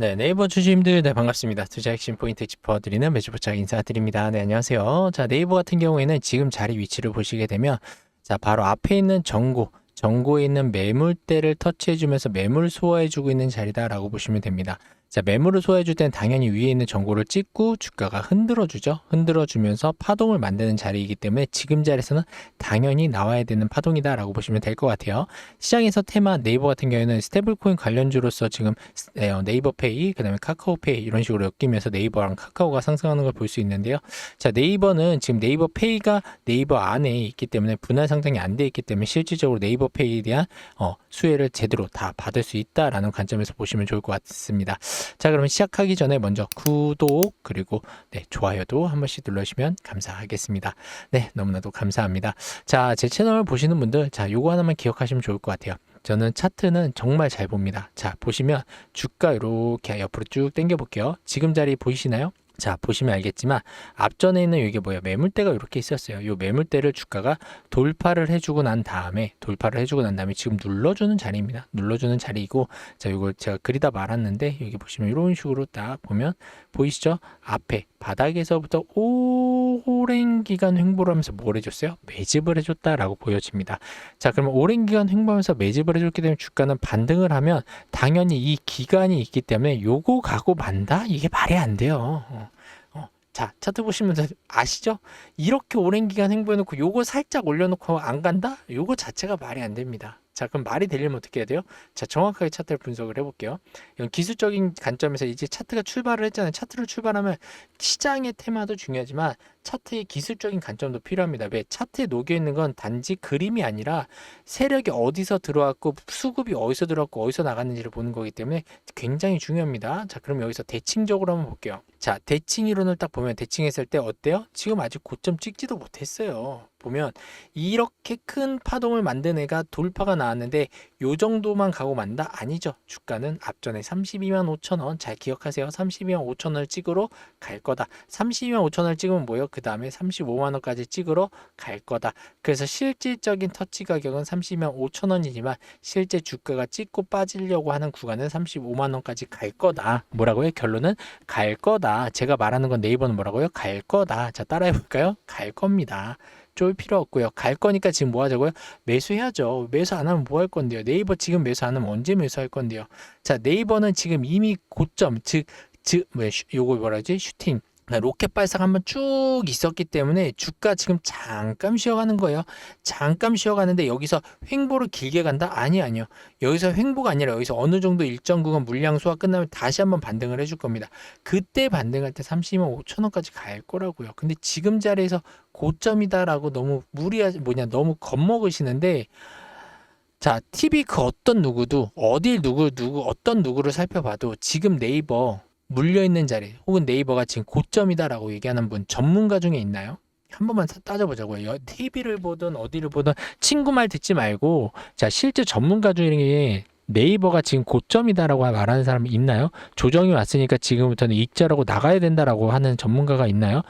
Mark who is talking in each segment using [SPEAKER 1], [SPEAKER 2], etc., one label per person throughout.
[SPEAKER 1] 네, 네이버 주주님들 네, 반갑습니다. 투자 핵심 포인트 짚어드리는 매주부착 인사드립니다. 네, 안녕하세요. 자, 네이버 같은 경우에는 지금 자리 위치를 보시게 되면 자, 바로 앞에 있는 정고, 정고에 있는 매물대를 터치해주면서 매물 소화해주고 있는 자리다라고 보시면 됩니다. 자, 매물을 소화해줄 땐 당연히 위에 있는 정고를 찍고 주가가 흔들어주죠. 흔들어주면서 파동을 만드는 자리이기 때문에 지금 자리에서는 당연히 나와야 되는 파동이다라고 보시면 될 것 같아요. 시장에서 테마 네이버 같은 경우에는 스테이블코인 관련주로서 지금 네, 어, 네이버페이, 그 다음에 카카오페이 이런 식으로 엮이면서 네이버랑 카카오가 상승하는 걸 볼 수 있는데요. 자, 네이버는 지금 네이버페이가 네이버 안에 있기 때문에 분할 상장이 안 돼 있기 때문에 실질적으로 네이버페이에 대한 어, 수혜를 제대로 다 받을 수 있다라는 관점에서 보시면 좋을 것 같습니다. 자, 그러면 시작하기 전에 먼저 구독 그리고 네, 좋아요도 한 번씩 눌러주시면 감사하겠습니다. 네, 너무나도 감사합니다. 자, 제 채널 보시는 분들, 자, 요거 하나만 기억하시면 좋을 것 같아요. 저는 차트는 정말 잘 봅니다. 자, 보시면 주가 이렇게 옆으로 쭉 당겨 볼게요. 지금 자리 보이시나요? 자, 보시면 알겠지만 앞전에 있는 이게 뭐예요? 매물대가 이렇게 있었어요. 이 매물대를 주가가 돌파를 해주고 난 다음에 돌파를 해주고 난 다음에 지금 눌러주는 자리입니다. 눌러주는 자리이고 자, 이걸 제가 그리다 말았는데 여기 보시면 이런 식으로 딱 보면 보이시죠? 앞에 바닥에서부터 오랜 기간 횡보를 하면서 뭘 해줬어요? 매집을 해줬다라고 보여집니다. 자, 그러면 오랜 기간 횡보하면서 매집을 해줬기 때문에 주가는 반등을 하면 당연히 이 기간이 있기 때문에 요거 가고 만다? 이게 말이 안 돼요. 어, 어. 자, 차트 보시면 아시죠? 이렇게 오랜 기간 횡보해놓고 요거 살짝 올려놓고 안 간다? 요거 자체가 말이 안 됩니다. 자, 그럼 말이 되려면 어떻게 해야 돼요? 자, 정확하게 차트를 분석을 해볼게요. 기술적인 관점에서 이제 차트가 출발을 했잖아요. 차트를 출발하면 시장의 테마도 중요하지만 차트의 기술적인 관점도 필요합니다. 왜? 차트에 녹여 있는 건 단지 그림이 아니라 세력이 어디서 들어왔고 수급이 어디서 들어왔고 어디서 나갔는지를 보는 거기 때문에 굉장히 중요합니다. 자, 그럼 여기서 대칭적으로 한번 볼게요. 자, 대칭 이론을 딱 보면 대칭했을 때 어때요? 지금 아직 고점 찍지도 못했어요. 보면 이렇게 큰 파동을 만든 애가 돌파가 나왔는데 요 정도만 가고 만다? 아니죠. 주가는 앞전에 32만 5천 원 잘 기억하세요. 32만 5천 원을 찍으러 갈 거다. 32만 5천 원을 찍으면 뭐요? 그 다음에 35만 원까지 찍으러 갈 거다. 그래서 실질적인 터치 가격은 32만 5천 원이지만 실제 주가가 찍고 빠지려고 하는 구간은 35만 원까지 갈 거다. 뭐라고요? 결론은 갈 거다. 제가 말하는 건 네이버는 뭐라고요? 갈 거다. 자, 따라해 볼까요? 갈 겁니다. 쫄 필요 없고요. 갈 거니까 지금 뭐 하자고요? 매수해야죠. 매수 안 하면 뭐 할 건데요? 네이버 지금 매수 안 하면 언제 매수할 건데요? 자, 네이버는 지금 이미 고점, 즉, 즉, 뭐, 요거 뭐라지? 슈팅. 로켓 발사가 한번 쭉 있었기 때문에 주가 지금 잠깐 쉬어가는 거예요. 잠깐 쉬어가는데 여기서 횡보를 길게 간다? 아니 아니요. 여기서 횡보가 아니라 여기서 어느 정도 일정 구간 물량 소화 끝나면 다시 한번 반등을 해줄 겁니다. 그때 반등할 때 32만 5천 원까지 갈 거라고요. 근데 지금 자리에서 고점이다라고 너무 무리하 뭐냐 너무 겁먹으시는데 자 TV 그 어떤 누구도 어딜 누구 누구 어떤 누구를 살펴봐도 지금 네이버 물려 있는 자리 혹은 네이버가 지금 고점이다라고 얘기하는 분 전문가 중에 있나요? 한 번만 따져보자고요. TV를 보든 어디를 보든 친구 말 듣지 말고 자 실제 전문가 중에 네이버가 지금 고점이다라고 말하는 사람이 있나요? 조정이 왔으니까 지금부터는 익자라고 나가야 된다라고 하는 전문가가 있나요?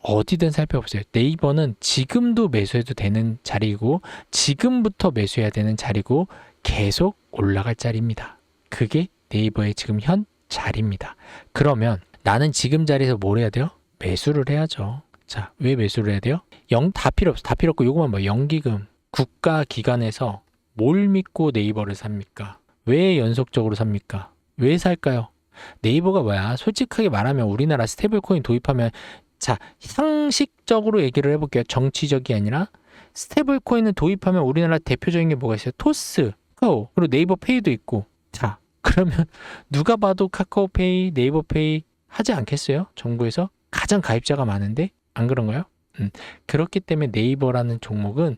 [SPEAKER 1] 어디든 살펴보세요. 네이버는 지금도 매수해도 되는 자리고 지금부터 매수해야 되는 자리고 계속 올라갈 자리입니다. 그게 네이버의 지금 현 자리입니다. 그러면 나는 지금 자리에서 뭘 해야 돼요? 매수를 해야죠. 자, 왜 매수를 해야 돼요? 영 다 필요 없어. 다 필요 없고 요거만 뭐 연기금 국가 기관에서 뭘 믿고 네이버를 삽니까? 왜 연속적으로 삽니까? 왜 살까요? 네이버가 뭐야? 솔직하게 말하면 우리나라 스테이블 코인 도입하면 자, 상식적으로 얘기를 해 볼게요. 정치적이 아니라 스테이블 코인을 도입하면 우리나라 대표적인 게 뭐가 있어요? 토스, 카카오, 그리고 네이버 페이도 있고. 자, 그러면 누가 봐도 카카오페이, 네이버페이 하지 않겠어요? 정부에서 가장 가입자가 많은데 안 그런가요? 음, 그렇기 때문에 네이버라는 종목은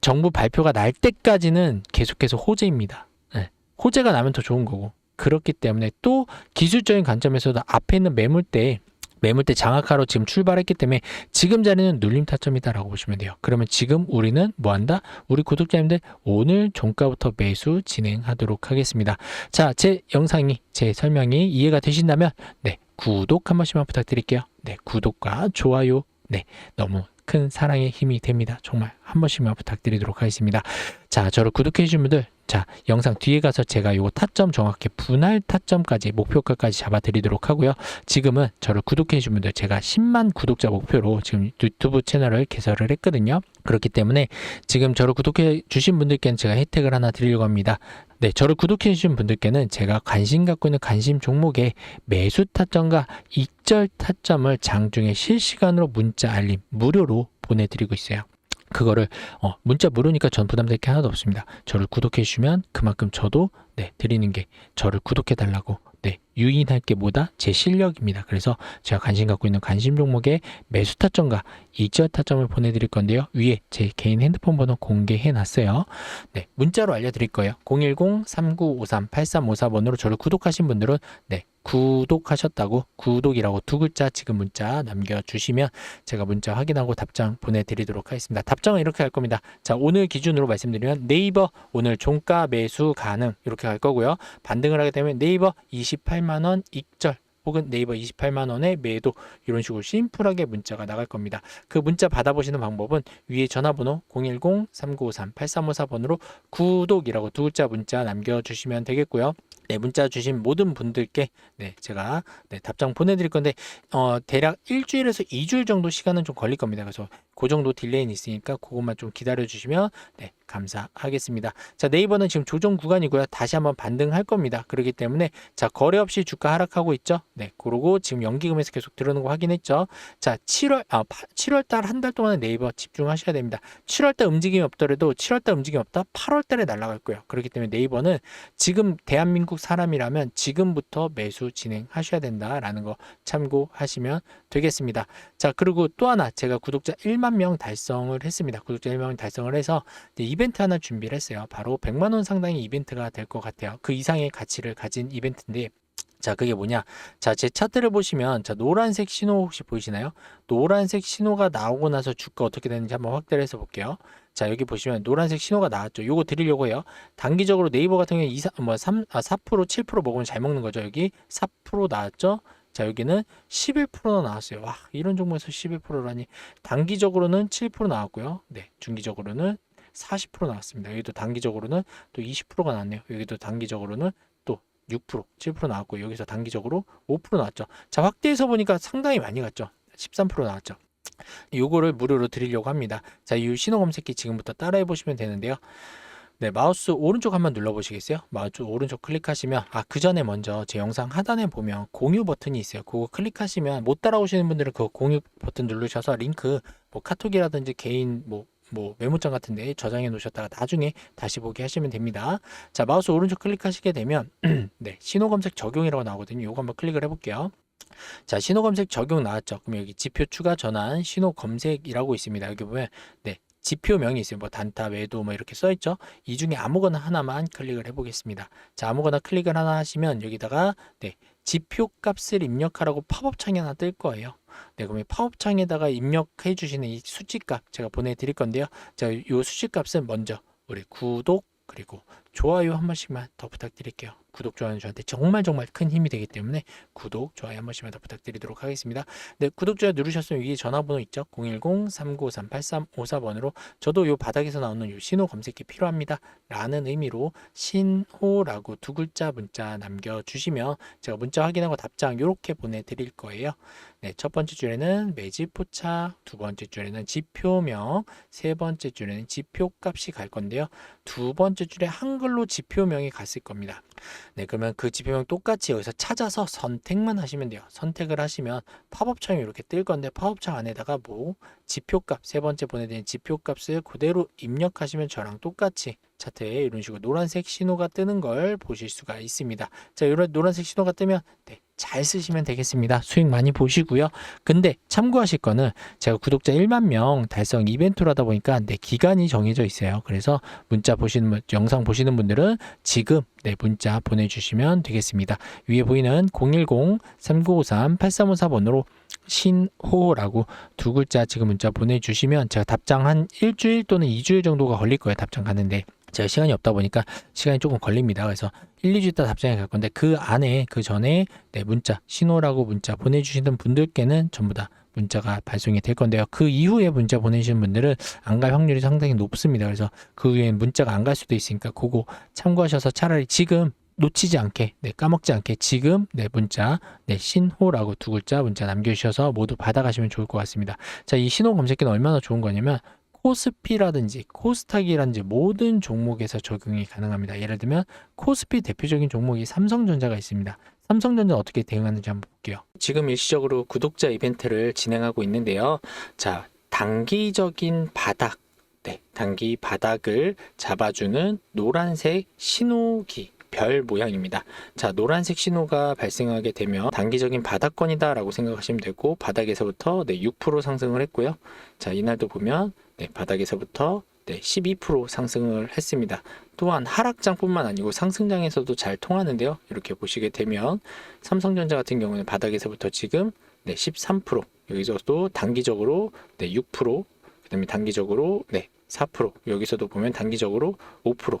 [SPEAKER 1] 정부 발표가 날 때까지는 계속해서 호재입니다. 네, 호재가 나면 더 좋은 거고 그렇기 때문에 또 기술적인 관점에서도 앞에 있는 매물대 매물대 장악하러 지금 출발했기 때문에 지금 자리는 눌림 타점이다라고 보시면 돼요. 그러면 지금 우리는 뭐 한다? 우리 구독자님들 오늘 종가부터 매수 진행하도록 하겠습니다. 자, 제 영상이 제 설명이 이해가 되신다면 네, 구독 한 번씩만 부탁드릴게요. 네, 구독과 좋아요. 네, 너무 큰 사랑의 힘이 됩니다. 정말 한 번씩만 부탁드리도록 하겠습니다. 자, 저를 구독해 주신 분들 자, 영상 뒤에 가서 제가 요거 타점 정확히 분할 타점까지 목표가까지 잡아 드리도록 하고요. 지금은 저를 구독해 주신 분들 제가 10만 구독자 목표로 지금 유튜브 채널을 개설을 했거든요. 그렇기 때문에 지금 저를 구독해 주신 분들께는 제가 혜택을 하나 드리려고 합니다. 네, 저를 구독해 주신 분들께는 제가 관심 갖고 있는 관심 종목에 매수 타점과 익절 타점을 장중에 실시간으로 문자 알림 무료로 보내드리고 있어요. 그거를 어, 문자 무료니까 전 부담될 게 하나도 없습니다. 저를 구독해 주시면 그만큼 저도 네, 드리는 게 저를 구독해 달라고 네, 유인할 게 뭐다? 제 실력입니다. 그래서 제가 관심 갖고 있는 관심 종목에 매수 타점과 익절 타점을 보내드릴 건데요. 위에 제 개인 핸드폰 번호 공개해 놨어요. 네, 문자로 알려드릴 거예요. 010-3953-8354번으로 저를 구독하신 분들은 네, 구독하셨다고 구독이라고 두 글자 지금 문자 남겨주시면 제가 문자 확인하고 답장 보내드리도록 하겠습니다. 답장은 이렇게 할 겁니다. 자, 오늘 기준으로 말씀드리면 네이버 오늘 종가 매수 가능 이렇게 할 거고요. 반등을 하게 되면 네이버 28 만원 익절 혹은 네이버 28만 원의 매도 이런 식으로 심플하게 문자가 나갈 겁니다. 그 문자 받아보시는 방법은 위에 전화번호 010-3953-8354번으로 구독이라고 두 글자 문자 남겨주시면 되겠고요. 네, 문자 주신 모든 분들께 네, 제가 네, 답장 보내드릴 건데 어, 대략 일주일에서 2주일 정도 시간은 좀 걸릴 겁니다. 그래서 그 정도 딜레이는 있으니까 그것만 좀 기다려 주시면 네, 감사하겠습니다. 자, 네이버는 지금 조정 구간이고요. 다시 한번 반등할 겁니다. 그렇기 때문에 자, 거래 없이 주가 하락하고 있죠. 네, 그러고 지금 연기금에서 계속 들어오는 거 확인했죠. 자, 7월 아, 7월 달 한 달 동안에 네이버 집중하셔야 됩니다. 7월 달 움직임이 없더라도 7월 달 움직임이 없다. 8월 달에 날아갈 거예요. 그렇기 때문에 네이버는 지금 대한민국 사람이라면 지금부터 매수 진행하셔야 된다라는 거 참고하시면 되겠습니다. 자, 그리고 또 하나 제가 구독자 1만 명 달성을 했습니다. 구독자 1만 명 달성을 해서 이벤트 하나 준비를 했어요. 바로 100만 원 상당의 이벤트가 될 것 같아요. 그 이상의 가치를 가진 이벤트인데 자, 그게 뭐냐? 자, 제 차트를 보시면 자, 노란색 신호 혹시 보이시나요? 노란색 신호가 나오고 나서 주가 어떻게 되는지 한번 확대를 해서 볼게요. 자, 여기 보시면 노란색 신호가 나왔죠. 요거 드리려고 해요. 단기적으로 네이버 같은 경우에 2, 3, 뭐 3, 아, 4%, 7% 먹으면 잘 먹는 거죠. 여기 4% 나왔죠. 자, 여기는 11%나 나왔어요. 와, 이런 종목에서 11%라니. 단기적으로는 7% 나왔고요. 네, 중기적으로는 40% 나왔습니다. 여기도 단기적으로는 또 20%가 나왔네요. 여기도 단기적으로는 또 6%, 7% 나왔고 여기서 단기적으로 5% 나왔죠. 자, 확대해서 보니까 상당히 많이 갔죠. 13% 나왔죠. 요거를 무료로 드리려고 합니다. 자, 이 신호 검색기 지금부터 따라해 보시면 되는데요. 네, 마우스 오른쪽 한번 눌러 보시겠어요? 마우스 오른쪽 클릭하시면 아, 그 전에 먼저 제 영상 하단에 보면 공유 버튼이 있어요. 그거 클릭하시면 못 따라오시는 분들은 그 공유 버튼 누르셔서 링크 뭐 카톡이라든지 개인 뭐뭐 메모장 같은 데 저장해 놓으셨다가 나중에 다시 보기 하시면 됩니다. 자, 마우스 오른쪽 클릭하시게 되면 네, 신호 검색 적용이라고 나오거든요. 요거 한번 클릭을 해 볼게요. 자, 신호 검색 적용 나왔죠. 그럼 여기 지표 추가 전환 신호 검색이라고 있습니다. 여기 보면 네, 지표명이 있어요. 뭐 단타, 외도 뭐 이렇게 써 있죠. 이 중에 아무거나 하나만 클릭을 해 보겠습니다. 자, 아무거나 클릭을 하나 하시면 여기다가 네, 지표 값을 입력하라고 팝업 창이 하나 뜰 거예요. 네, 그럼 이 팝업 창에다가 입력해 주시는 이 수치값 제가 보내 드릴 건데요. 자, 이 수치값은 먼저 우리 구독 그리고 좋아요 한 번씩만 더 부탁드릴게요. 구독, 좋아요는 저한테 정말 정말 큰 힘이 되기 때문에 구독, 좋아요 한 번씩만 더 부탁드리도록 하겠습니다. 네, 구독, 좋아요 누르셨으면 위에 전화번호 있죠? 010-3953-8354번으로 저도 요 바닥에서 나오는 요 신호 검색기 필요합니다. 라는 의미로 신호라고 두 글자 문자 남겨주시면 제가 문자 확인하고 답장 이렇게 보내드릴 거예요. 네, 첫 번째 줄에는 매집 포착, 두 번째 줄에는 지표명, 세 번째 줄에는 지표값이 갈 건데요. 두 번째 줄에 한글로 지표명이 갔을 겁니다. 네, 그러면 그 지표명 똑같이 여기서 찾아서 선택만 하시면 돼요. 선택을 하시면 팝업 창이 이렇게 뜰 건데 팝업 창 안에다가 뭐 지표값 세 번째 보내드린 지표값을 그대로 입력하시면 저랑 똑같이 차트에 이런 식으로 노란색 신호가 뜨는 걸 보실 수가 있습니다. 자, 이런 노란색 신호가 뜨면 네, 잘 쓰시면 되겠습니다. 수익 많이 보시고요. 근데 참고하실 거는 제가 구독자 1만 명 달성 이벤트로 하다 보니까 내 기간이 정해져 있어요. 그래서 문자 보시는 분, 영상 보시는 분들은 지금 네, 문자 보내주시면 되겠습니다. 위에 보이는 010-3953-8354번으로 신호라고 두 글자 지금 문자 보내주시면 제가 답장 한 일주일 또는 2주일 정도가 걸릴 거예요. 답장 가는데. 제가 시간이 없다 보니까 시간이 조금 걸립니다. 그래서 1, 2주 있다 답장이 갈 건데 그 안에 그 전에 네, 문자 신호라고 문자 보내주시는 분들께는 전부 다 문자가 발송이 될 건데요. 그 이후에 문자 보내시는 분들은 안 갈 확률이 상당히 높습니다. 그래서 그 후엔 문자가 안 갈 수도 있으니까 그거 참고하셔서 차라리 지금 놓치지 않게, 네, 까먹지 않게 지금 네 문자, 네 신호라고 두 글자 문자 남겨주셔서 모두 받아가시면 좋을 것 같습니다. 자, 이 신호 검색기는 얼마나 좋은 거냐면 코스피라든지 코스닥이라든지 모든 종목에서 적용이 가능합니다. 예를 들면 코스피 대표적인 종목이 삼성전자가 있습니다. 삼성전자 어떻게 대응하는지 한번 볼게요. 지금 일시적으로 구독자 이벤트를 진행하고 있는데요. 자, 단기적인 바닥, 네, 단기 바닥을 잡아주는 노란색 신호기. 별 모양입니다. 자, 노란색 신호가 발생하게 되면 단기적인 바닥권이다라고 생각하시면 되고 바닥에서부터 네, 6% 상승을 했고요. 자, 이날도 보면 네, 바닥에서부터 네, 12% 상승을 했습니다. 또한 하락장뿐만 아니고 상승장에서도 잘 통하는데요. 이렇게 보시게 되면 삼성전자 같은 경우는 바닥에서부터 지금 네, 13% 여기서도 단기적으로 네, 6% 그다음에 단기적으로 네, 4% 여기서도 보면 단기적으로 5%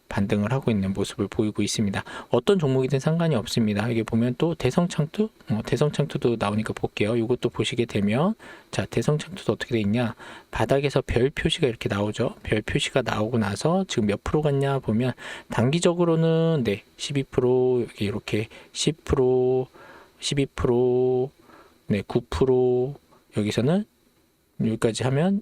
[SPEAKER 1] 반등을 하고 있는 모습을 보이고 있습니다. 어떤 종목이든 상관이 없습니다. 여기 보면 또 대성창투, 어, 대성창투도 나오니까 볼게요. 이것도 보시게 되면 자 대성창투도 어떻게 돼 있냐? 바닥에서 별 표시가 이렇게 나오죠. 별 표시가 나오고 나서 지금 몇 프로 갔냐 보면 단기적으로는 네 12% 여기 이렇게 10% 12%네 9% 여기서는 여기까지 하면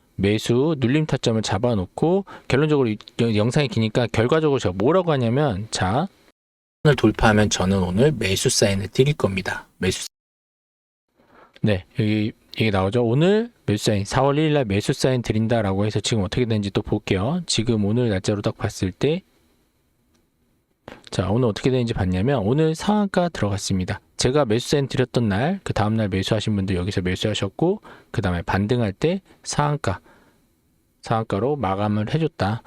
[SPEAKER 1] 매수 눌림 타점을 잡아놓고 결론적으로 이 영상이 기니까 결과적으로 제가 뭐라고 하냐면 자을 돌파하면 저는 오늘 매수 사인을 드릴 겁니다. 매수 네 여기 이게 나오죠. 오늘 매수 사인 4월 1일 날 매수 사인 드린다라고 해서 지금 어떻게 되는지 또 볼게요. 지금 오늘 날짜로 딱 봤을 때 자, 오늘 어떻게 되는지 봤냐면 오늘 상한가 들어갔습니다. 제가 매수 사인 드렸던 날, 그 다음 날 매수하신 분들 여기서 매수하셨고, 그 다음에 반등할 때 상한가, 상한가로 마감을 해줬다.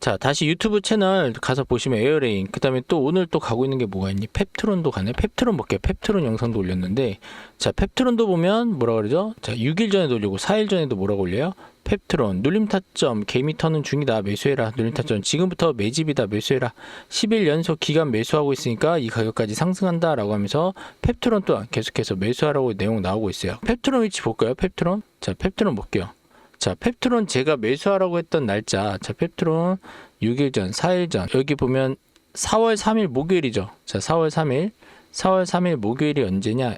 [SPEAKER 1] 자, 다시 유튜브 채널 가서 보시면 에어레인, 그 다음에 또 오늘 또 가고 있는 게 뭐가 있니? 펩트론도 가네. 펩트론 볼게요. 펩트론 영상도 올렸는데, 자, 펩트론도 보면 뭐라 그러죠? 자, 6일 전에도 올리고 4일 전에도 뭐라고 올려요? 펩트론 눌림 타점 개미 터는 중이다 매수해라 눌림 타점 지금부터 매집이다 매수해라 10일 연속 기간 매수하고 있으니까 이 가격까지 상승한다 라고 하면서 펩트론 또한 계속해서 매수하라고 내용 나오고 있어요 펩트론 위치 볼까요 펩트론 자 펩트론 볼게요 자 펩트론 제가 매수하라고 했던 날짜. 자 펩트론 6일 전 4일 전. 여기 보면 4월 3일 목요일이죠. 자 4월 3일. 4월 3일 목요일이 언제냐?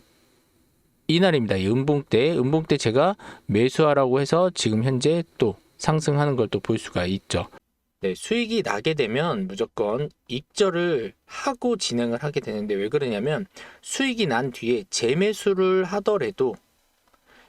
[SPEAKER 1] 이날입니다. 이 음봉 때, 음봉 때 제가 매수하라고 해서 지금 현재 또 상승하는 걸 또 볼 수가 있죠. 네, 수익이 나게 되면 무조건 익절을 하고 진행을 하게 되는데 왜 그러냐면 수익이 난 뒤에 재매수를 하더라도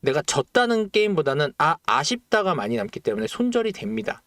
[SPEAKER 1] 내가 졌다는 게임보다는 아 아쉽다가 많이 남기 때문에 손절이 됩니다.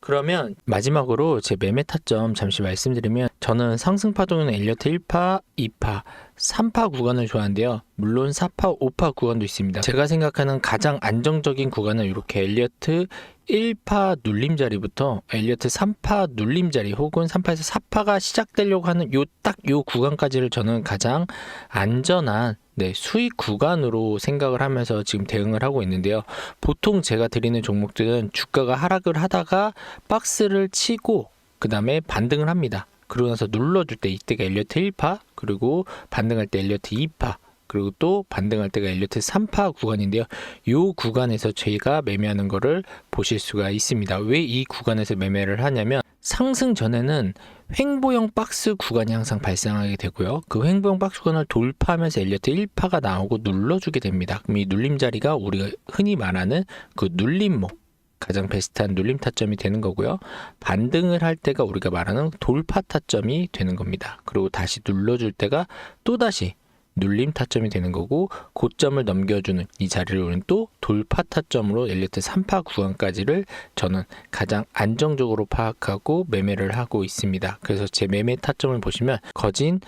[SPEAKER 1] 그러면 마지막으로 제 매매 타점 잠시 말씀드리면 저는 상승 파동은 엘리어트 1파, 2파, 3파 구간을 좋아하는데요. 물론 4파, 5파 구간도 있습니다. 제가 생각하는 가장 안정적인 구간은 이렇게 엘리어트 1파 눌림자리부터 엘리어트 3파 눌림자리 혹은 3파에서 4파가 시작되려고 하는 요 딱요 구간까지를 저는 가장 안전한 네, 수익 구간으로 생각을 하면서 지금 대응을 하고 있는데요. 보통 제가 드리는 종목들은 주가가 하락을 하다가 박스를 치고 그 다음에 반등을 합니다. 그러고 나서 눌러줄 때 이때가 엘리어트 1파 그리고 반등할 때 엘리어트 2파 그리고 또 반등할 때가 엘리어트 3파 구간인데요. 이 구간에서 저희가 매매하는 거를 보실 수가 있습니다. 왜 이 구간에서 매매를 하냐면 상승 전에는 횡보형 박스 구간이 항상 발생하게 되고요. 그 횡보형 박스 구간을 돌파하면서 엘리어트 1파가 나오고 눌러주게 됩니다. 그럼 이 눌림 자리가 우리가 흔히 말하는 그 눌림목 가장 베스트한 눌림 타점이 되는 거고요. 반등을 할 때가 우리가 말하는 돌파 타점이 되는 겁니다. 그리고 다시 눌러줄 때가 또다시 눌림 타점이 되는 거고 고점을 넘겨주는 이 자리를 우리는 또 돌파 타점으로 엘리트 3파 구간까지를 저는 가장 안정적으로 파악하고 매매를 하고 있습니다. 그래서 제 매매 타점을 보시면 거진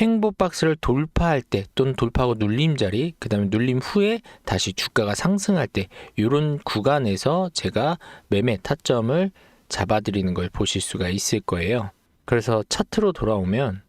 [SPEAKER 1] 횡보 박스를 돌파할 때 또는 돌파하고 눌림 자리 그 다음에 눌림 후에 다시 주가가 상승할 때 이런 구간에서 제가 매매 타점을 잡아드리는 걸 보실 수가 있을 거예요. 그래서 차트로 돌아오면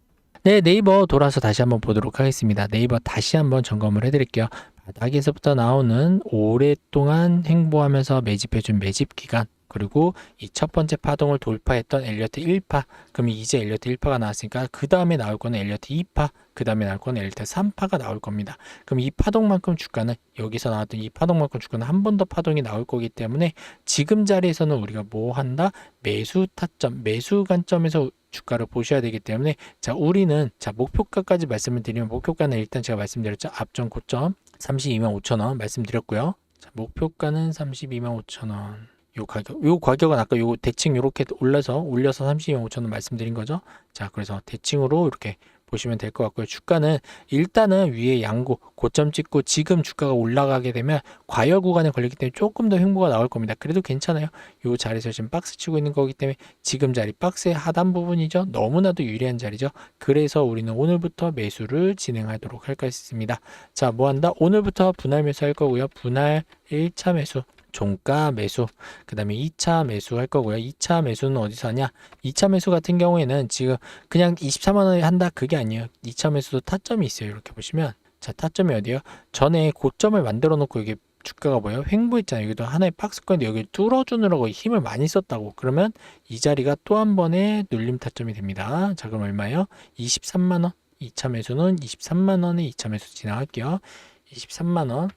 [SPEAKER 1] 네, 네이버 돌아서 다시 한번 보도록 하겠습니다. 네이버 다시 한번 점검을 해드릴게요. 바닥에서부터 나오는 오랫동안 행보하면서 매집해준 매집 기간 그리고 이 첫 번째 파동을 돌파했던 엘리어트 1파 그럼 이제 엘리어트 1파가 나왔으니까 그 다음에 나올 거는 엘리어트 2파 그 다음에 나올 거는 엘리어트 3파가 나올 겁니다. 그럼 이 파동만큼 주가는 여기서 나왔던 이 파동만큼 주가는 한 번 더 파동이 나올 거기 때문에 지금 자리에서는 우리가 뭐 한다? 매수 타점 매수 관점에서 주가를 보셔야 되기 때문에 자 우리는 자 목표가까지 말씀을 드리면 목표가는 일단 제가 말씀드렸죠? 앞전 고점 32만 5천 원 말씀드렸고요. 자 목표가는 32만 5천 원. 요 가격, 요 가격은 아까 요 대칭 요렇게 올려서 올려서 32만 5천 원 말씀드린 거죠. 자, 그래서 대칭으로 이렇게 보시면 될 것 같고요. 주가는 일단은 위에 양고 고점 찍고 지금 주가가 올라가게 되면 과열 구간에 걸리기 때문에 조금 더 횡보가 나올 겁니다. 그래도 괜찮아요. 요 자리에서 지금 박스 치고 있는 거기 때문에 지금 자리 박스의 하단 부분이죠. 너무나도 유리한 자리죠. 그래서 우리는 오늘부터 매수를 진행하도록 할 것입니다. 자, 뭐 한다? 오늘부터 분할 매수 할 거고요. 분할 1차 매수 종가 매수, 그 다음에 2차 매수 할 거고요. 2차 매수는 어디서 하냐? 2차 매수 같은 경우에는 지금 그냥 24만 원에 한다 그게 아니에요. 2차 매수도 타점이 있어요. 이렇게 보시면 자 타점이 어디요? 전에 고점을 만들어 놓고 이게 주가가 뭐예요? 횡보했잖아요. 여기도 하나의 박스권인데 여기 뚫어주느라고 힘을 많이 썼다고. 그러면 이 자리가 또 한 번의 눌림 타점이 됩니다. 자 그럼 얼마예요? 23만 원. 2차 매수는 23만 원에 2차 매수 진행할게요. 23만 원.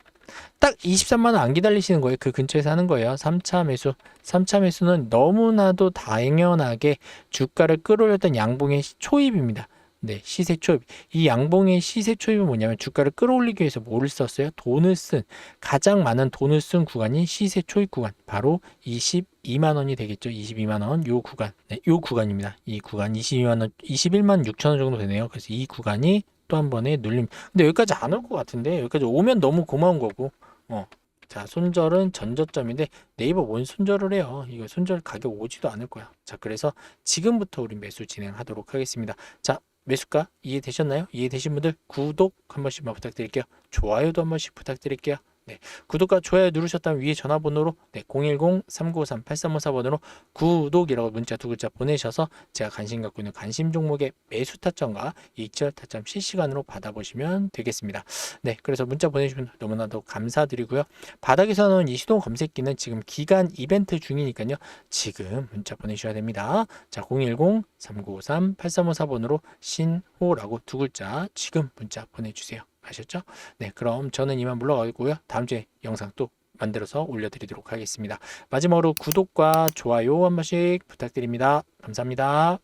[SPEAKER 1] 딱 23만 원 안 기다리시는 거예요. 그 근처에서 하는 거예요. 3차 매수. 3차 매수는 너무나도 당연하게 주가를 끌어올렸던 양봉의 초입입니다. 네, 시세 초입. 이 양봉의 시세 초입은 뭐냐면 주가를 끌어올리기 위해서 뭐를 썼어요? 돈을 쓴 가장 많은 돈을 쓴 구간이 시세 초입 구간. 바로 22만 원이 되겠죠. 22만 원. 요 구간. 네, 요 구간입니다. 이 구간 22만 원, 21만 6천 원 정도 되네요. 그래서 이 구간이 또 한 번에 눌림. 근데 여기까지 안 올 것 같은데 여기까지 오면 너무 고마운 거고. 어. 자, 손절은 전저점인데 네이버 뭔 손절을 해요. 이거 손절 가격 오지도 않을 거야. 자, 그래서 지금부터 우리 매수 진행하도록 하겠습니다. 자, 매수가 이해되셨나요? 이해되신 분들 구독 한 번씩만 부탁드릴게요. 좋아요도 한 번씩 부탁드릴게요. 네, 구독과 좋아요 누르셨다면 위에 전화번호로 네, 010-3953-8354번으로 구독이라고 문자 두 글자 보내셔서 제가 관심 갖고 있는 관심 종목의 매수 타점과 익절 타점 실시간으로 받아보시면 되겠습니다. 네, 그래서 문자 보내주시면 너무나도 감사드리고요. 바닥에서 나온 이 시동 검색기는 지금 기간 이벤트 중이니까요. 지금 문자 보내셔야 됩니다. 자, 010-3953-8354번으로 신호라고 두 글자 지금 문자 보내주세요. 아셨죠? 네, 그럼 저는 이만 물러가고요. 다음 주에 영상 또 만들어서 올려드리도록 하겠습니다. 마지막으로 구독과 좋아요 한 번씩 부탁드립니다. 감사합니다.